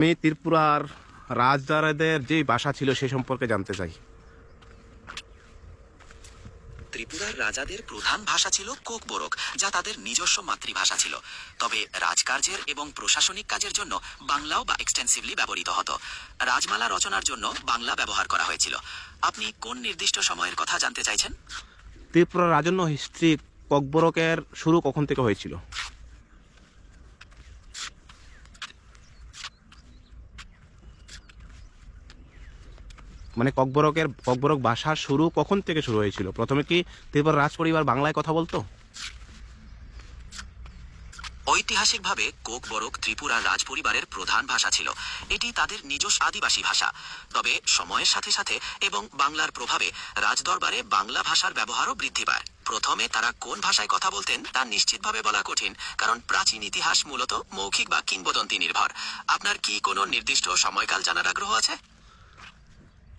আমি ত্রিপুরার রাজদারাদের যে ভাষা ছিল সে সম্পর্কে জানতে চাই। ত্রিপুরার রাজাদের প্রধান ভাষা ছিল কোকবোরক যা তাদের নিজস্ব মাতৃভাষা ছিল। তবে রাজকার্যের এবং প্রশাসনিক কাজের জন্য বাংলাও বা এক্সটেন্সিভলি ব্যবহৃত হতো। রাজমালা রচনার জন্য বাংলা ব্যবহার করা হয়েছিল। আপনি কোন নির্দিষ্ট সময়ের কথা জানতে চাইছেন? ত্রিপুরার রাজন্য হিস্ট্রি ককবরকের শুরু কখন থেকে হয়েছিল? মানে ককবরকের, ককবরক ভাষার শুরু কখন থেকে শুরু হয়েছিল? প্রথমে কি ত্রিপুরা রাজ পরিবার বাংলায় কথা বলতো? ঐতিহাসিকভাবে কোকবরক ত্রিপুরার রাজপরিবারের প্রধান ভাষা ছিল। এটি তাদের নিজস্ব আদিবাসী ভাষা। তবে সময়ের সাথে সাথে এবং বাংলার প্রভাবে রাজদরবারে বাংলা ভাষার ব্যবহারও বৃদ্ধি পায়। প্রথমে তারা কোন ভাষায় কথা বলতেন তা নিশ্চিতভাবে বলা কঠিন, কারণ প্রাচীন ইতিহাস মূলত মৌখিক বা কিংবদন্তি নির্ভর। আপনার কি কোনো নির্দিষ্ট সময়কাল জানার আগ্রহ আছে?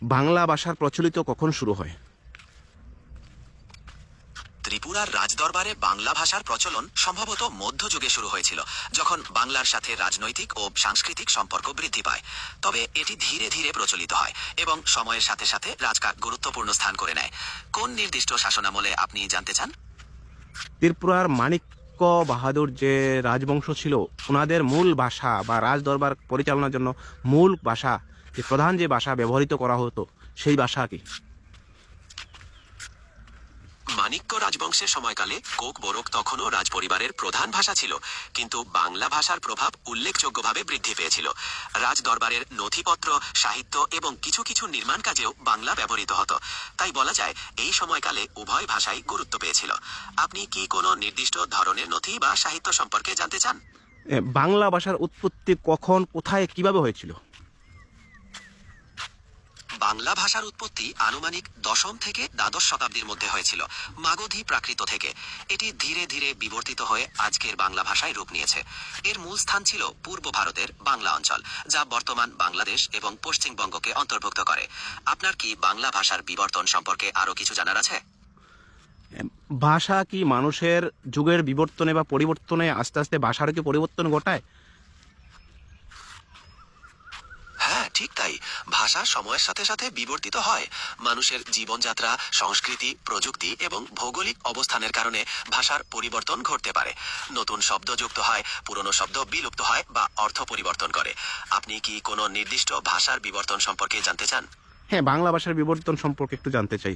বাংলা ভাষার প্রচলিত কখন শুরু হয়? ত্রিপুরার রাজদরবারে বাংলা ভাষার প্রচলন সম্ভবত মধ্যযুগে শুরু হয়েছিল যখন বাংলার সাথে রাজনৈতিক ও সাংস্কৃতিক সম্পর্ক বৃদ্ধি পায়। তবে এটি ধীরে ধীরে প্রচলিত হয় এবং সময়ের সাথে সাথে রাজকার গুরুত্বপূর্ণ স্থান করে নেয়। কোন নির্দিষ্ট শাসনামলে আপনি জানতে চান? ত্রিপুরার মাণিক্য বাহাদুর যে রাজবংশ ছিল ওনাদের মূল ভাষা বা রাজদরবার পরিচালনার জন্য মূল ভাষা যে প্রধান যে ভাষা ব্যবহৃত করা হতো সেই ভাষা কি মানিক্য রাজবংশের সময়কালে কোক বোরক তখনও রাজপরিবারের প্রধান ভাষা ছিল কিন্তু বাংলা ভাষার প্রভাব উল্লেখযোগ্যভাবে বৃদ্ধি পেয়েছিল। রাজ দরবারের নথিপত্র সাহিত্য এবং কিছু কিছু নির্মাণ কাজেও বাংলা ব্যবহৃত হতো। তাই বলা যায় এই সময়কালে উভয় ভাষাই গুরুত্ব পেয়েছিল। আপনি কি কোনো নির্দিষ্ট ধরনের নথি বা সাহিত্য সম্পর্কে জানতে চান? বাংলা ভাষার উৎপত্তি কখন কোথায় কীভাবে হয়েছিল? বাংলা ভাষার উৎপত্তি আনুমানিক দশম থেকে দ্বাদশ শতাব্দীর মধ্যে হয়েছিল, মাগধী প্রাকৃত থেকে। এটি ধীরে ধীরে বিবর্তিত হয়ে আজকের বাংলা ভাষায় রূপ নিয়েছে। এর মূল স্থান ছিল পূর্ব ভারতের বাংলা অঞ্চল, যা বর্তমান বাংলাদেশ এবং পশ্চিমবঙ্গকে অন্তর্ভুক্ত করে। আপনার কি বাংলা ভাষার বিবর্তন সম্পর্কে আরও কিছু জানার আছে? ভাষা কি মানুষের যুগের বিবর্তনে বা পরিবর্তনে আস্তে আস্তে ভাষারও কি পরিবর্তন ঘটায় হ্যাঁ ঠিক তাই ভাষা সময়ের সাথে সাথে বিবর্তিত হয়। মানুষের জীবনযাত্রা, সংস্কৃতি, প্রযুক্তি এবং ভৌগোলিক অবস্থানের কারণে ভাষার পরিবর্তন ঘটতে পারে। নতুন শব্দ যুক্ত হয়, পুরনো শব্দ বিলুপ্ত হয় বা অর্থ পরিবর্তন করে। আপনি কি কোনো নির্দিষ্ট ভাষার বিবর্তন সম্পর্কে জানতে চান? হ্যাঁ বাংলা ভাষার বিবর্তন সম্পর্কে একটু জানতে চাই।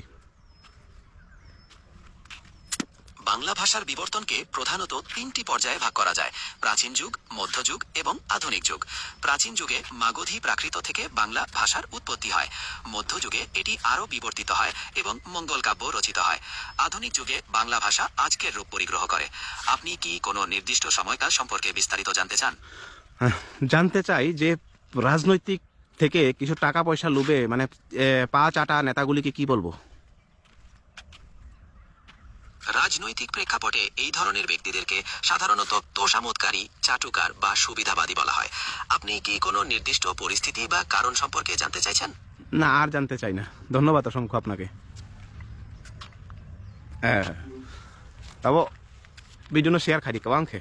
বাংলা ভাষার বিবর্তনকে প্রধানত তিনটি পর্যায়ে ভাগ করা যায়, প্রাচীন যুগ মধ্যযুগ এবং আধুনিক যুগ। প্রাচীন যুগে মাগধী প্রাকৃত থেকে বাংলা ভাষার উৎপত্তি হয়। মধ্যযুগে এটি আরও বিবর্তিত হয় এবং মঙ্গল কাব্য রচিত হয়। আধুনিক যুগে বাংলা ভাষা আজকের রূপ পরিগ্রহ করে। আপনি কি কোনো নির্দিষ্ট সময়কাল সম্পর্কে বিস্তারিত জানতে চান? জানতে চাই যে রাজনৈতিক থেকে কিছু টাকা পয়সা লুবে মানে পা চাটা নেতাগুলিকে কি বলব? রাজনৈতিক প্রেক্ষাপটে এই ধরনের ব্যক্তিদেরকে সাধারণত তোষামতকারী চাটুকার বা সুবিধাবাদী বলা হয়। আপনি কি কোনো নির্দিষ্ট পরিস্থিতি বা কারণ সম্পর্কে জানতে চাইছেন? না, আর জানতে চাই না। ধন্যবাদ অসংখ্য আপনাকে। হ্যাঁ। তবে বিজন্য শেয়ার খাই কাবাংখে।